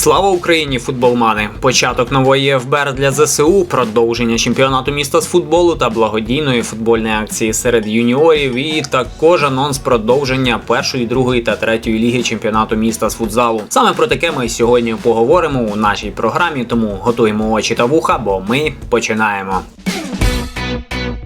Слава Україні, футболмани! Початок нової ФБР для ЗСУ, продовження чемпіонату міста з футболу та благодійної футбольної акції серед юніорів. І також анонс продовження першої, другої та третьої ліги чемпіонату міста з футзалу. Саме про таке ми сьогодні поговоримо у нашій програмі. Тому готуємо очі та вуха, бо ми починаємо.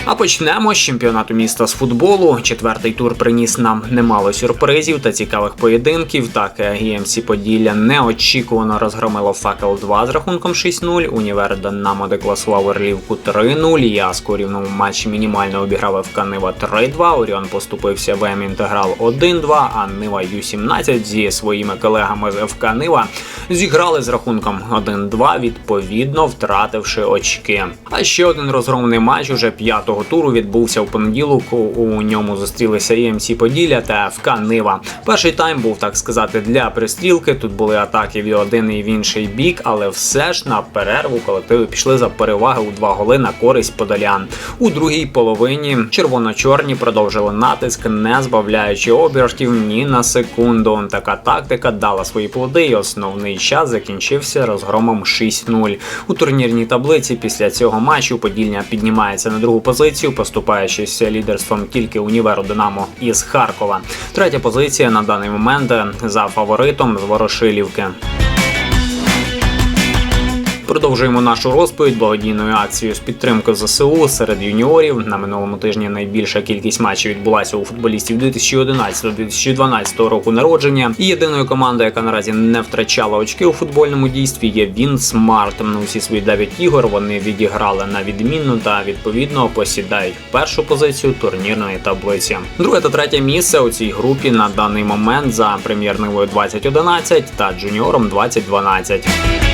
А почнемо з чемпіонату міста з футболу. Четвертий тур приніс нам немало сюрпризів та цікавих поєдинків. Так, ГМС Поділля неочікувано розгромило факел 2 з рахунком 6-0. Універ Динамо декласував Орлівку 3-0. Яску у рівному матчі мінімально обіграв ФК Нива 3-2. Оріон поступився ВМ Інтеграл 1-2, а Нива Ю-17 зі своїми колегами з ФК Нива зіграли з рахунком 1-2, відповідно втративши очки. А ще один розгромний матч уже п'ятого туру відбувся в понеділок. У ньому зустрілися ІМС Поділля та ФК Нива. Перший тайм був так сказати для пристрілки. Тут були атаки в один і в інший бік, але все ж на перерву колективи пішли за переваги у два голи на користь подолян. У другій половині червоно-чорні продовжили натиск, не збавляючи обертів ні на секунду. Така тактика дала свої плоди, і основний час закінчився розгромом 6-0. У турнірній таблиці після цього матчу Подільня піднімається на другу позицію, поступаючись лідерством тільки універу Динамо із Харкова. Третя позиція на даний момент за фаворитом з Ворошилівки. Продовжуємо нашу розповідь благодійною акцією з підтримки ЗСУ серед юніорів. На минулому тижні найбільша кількість матчів відбулася у футболістів 2011-2012 року народження. І єдиною командою, яка наразі не втрачала очки у футбольному дійстві, є Він Смарт. На усі свої 9 ігор вони відіграли на відмінну та відповідно посідають першу позицію турнірної таблиці. Друге та третє місце у цій групі на даний момент за прем'єр-нивою 2011 та джуніором 2012.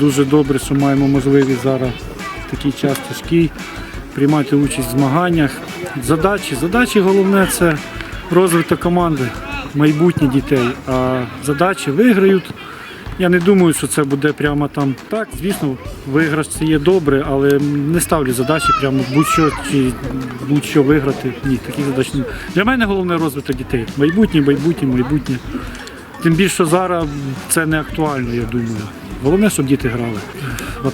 Дуже добре, що маємо можливість зараз в такий час тяжкий приймати участь в змаганнях. Задачі. Задачі головне це розвиток команди, майбутнє дітей. А задачі виграють. Я не думаю, що це буде прямо там. Так, звісно, виграш це є добре, але не ставлю задачі прямо будь-що чи будь-що виграти. Ні, таких задач немає. Для мене головне розвиток дітей. Майбутнє, майбутнє, майбутнє. Тим більше зараз це не актуально, я думаю. Головне, щоб діти грали.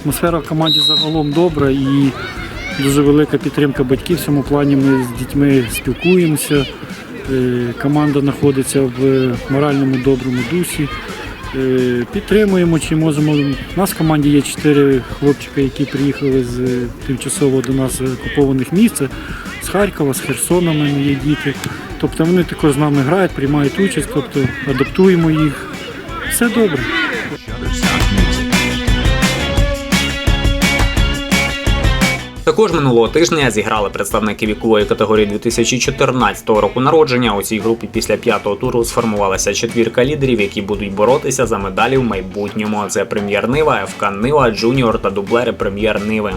Атмосфера в команді загалом добра і дуже велика підтримка батьків в цьому плані. Ми з дітьми спілкуємося. Е, Команда знаходиться в моральному доброму дусі. Е, Підтримуємо чи можемо. У нас в команді є чотири хлопчика, які приїхали з тимчасово до нас окупованих місць. З Харкова, з Херсона мене є діти. Тобто вони також з нами грають, приймають участь, тобто адаптуємо їх. Все добре. Також минулого тижня зіграли представники вікової категорії 2014 року народження. У цій групі після п'ятого туру сформувалася четвірка лідерів, які будуть боротися за медалі в майбутньому. Це прем'єр Нива, ФК Нива, Джуніор та дублери прем'єр Ниви.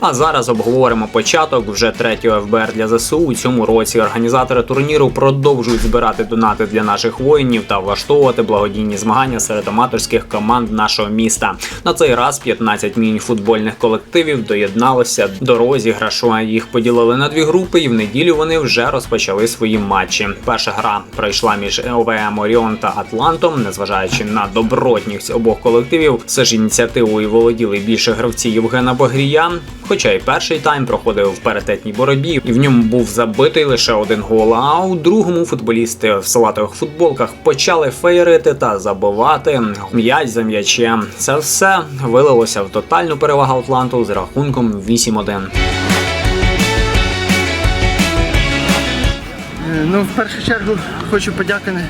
А зараз обговоримо початок вже третього ФБР для ЗСУ. У цьому році організатори турніру продовжують збирати донати для наших воїнів та влаштовувати благодійні змагання серед аматорських команд нашого міста. На цей раз 15 міні-футбольних колективів доєдналося до розіграшу. Їх поділили на дві групи, і в неділю вони вже розпочали свої матчі. Перша гра пройшла між ОВМ Оріон та Атлантом, незважаючи на добротність обох колективів, все ж ініціативою володіли більше гравці Євгена Багрія. Хоча і перший тайм проходив в паритетній боротьбі, і в ньому був забитий лише один гол. А у другому футболісти в салатових футболках почали феєрити та забивати м'яч за м'ячем. Це все вилилося в тотальну перевагу Атланту з рахунком 8-1. Е, Ну, в першу чергу хочу подякувати,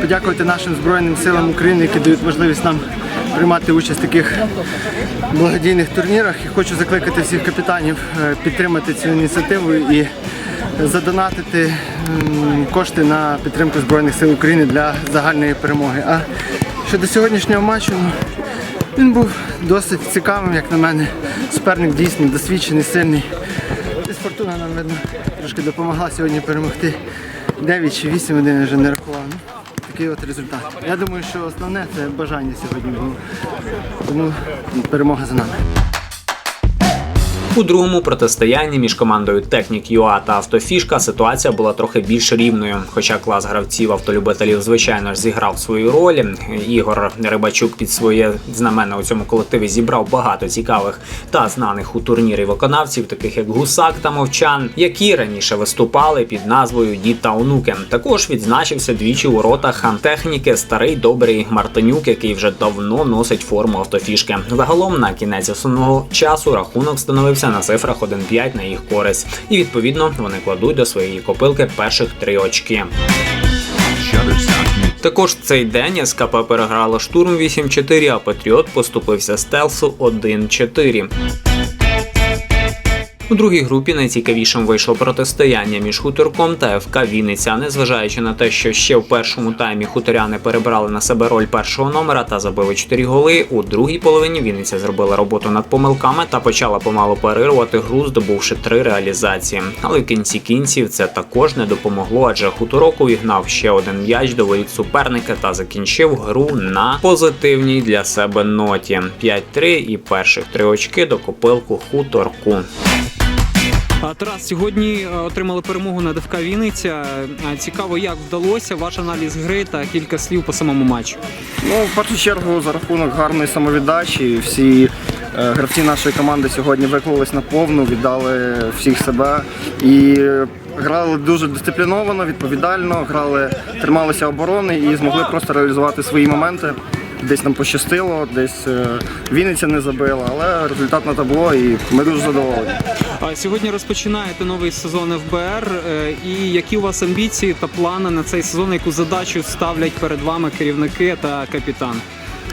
подякувати нашим Збройним силам України, які дають можливість нам приймати участь в таких благодійних турнірах. І хочу закликати всіх капітанів е, підтримати цю ініціативу і задонатити кошти на підтримку Збройних сил України для загальної перемоги. А щодо сьогоднішнього матчу, ну, він був досить цікавим, як на мене. Суперник дійсно досвідчений, сильний. Десь фортуна нам видно трошки допомогла сьогодні перемогти. 9 чи 8 один вже не рахував. Такий от результат. Я думаю, що основне це бажання сьогодні було. Тому перемога за нами. У другому протистоянні між командою Технік ЮА та Автофішка ситуація була трохи більш рівною. Хоча клас гравців автолюбителів, звичайно ж, зіграв свою роль. Ігор Рибачук під своє знамена у цьому колективі зібрав багато цікавих та знаних у турнірі виконавців, таких як Гусак та Мовчан, які раніше виступали під назвою Дід та онуки. Також відзначився двічі у ротах техніки старий добрий Мартинюк, який вже давно носить форму автофішки. Загалом на кінець основного часу рахунок становився на цифрах 1-5 на їх користь, і відповідно вони кладуть до своєї копилки перших три очки. Також цей день СКП переграла штурм 8-4, а Патріот поступився стелсу 1-4. У другій групі найцікавішим вийшло протистояння між хуторком та ФК Вінниця. Незважаючи на те, що ще в першому таймі хуторяни перебрали на себе роль першого номера та забили 4 голи. У другій половині Вінниця зробила роботу над помилками та почала помалу перервати гру, здобувши три реалізації. Але в кінці кінців це також не допомогло, адже хуторок увігнав ще один м'яч до воріт суперника та закінчив гру на позитивній для себе ноті. 5-3 і перших три очки до копилку хуторку. Тарас, сьогодні е, отримали перемогу над ФК Вінниця. Цікаво, як вдалося ваш аналіз гри та кілька слів по самому матчу. Ну, в першу чергу, за рахунок гарної самовіддачі, всі е, гравці нашої команди сьогодні виклались на повну, віддали всіх себе і грали дуже дисципліновано, відповідально, грали, трималися оборони і змогли просто реалізувати свої моменти. Десь нам пощастило, десь е, Вінниця не забила, але результат на табло і ми дуже задоволені. А Сьогодні розпочинаєте новий сезон ФБР. е, І які у вас амбіції та плани на цей сезон, яку задачу ставлять перед вами керівники та капітан?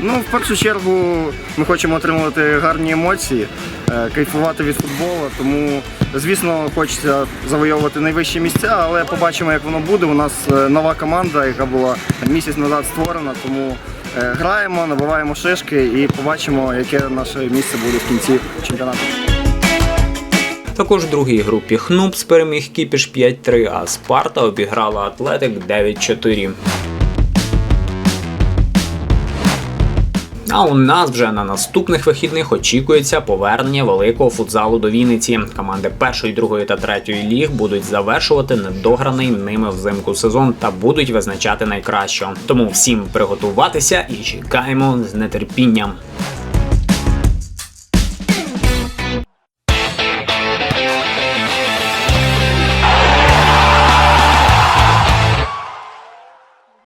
Ну, в першу чергу ми хочемо отримувати гарні емоції, е, кайфувати від футболу. Тому, звісно, хочеться завойовувати найвищі місця, але побачимо, як воно буде. У нас нова команда, яка була місяць назад створена, тому граємо, набиваємо шишки і побачимо, яке наше місце буде в кінці чемпіонату. Також в другій групі Хнупс переміг Кіпіш 5-3, а Спарта обіграла Атлетик 9-4. А у нас вже на наступних вихідних очікується повернення великого футзалу до Вінниці. Команди першої, другої та третьої ліг будуть завершувати недограний ними взимку сезон та будуть визначати найкращого. Тому всім приготуватися і чекаємо з нетерпінням.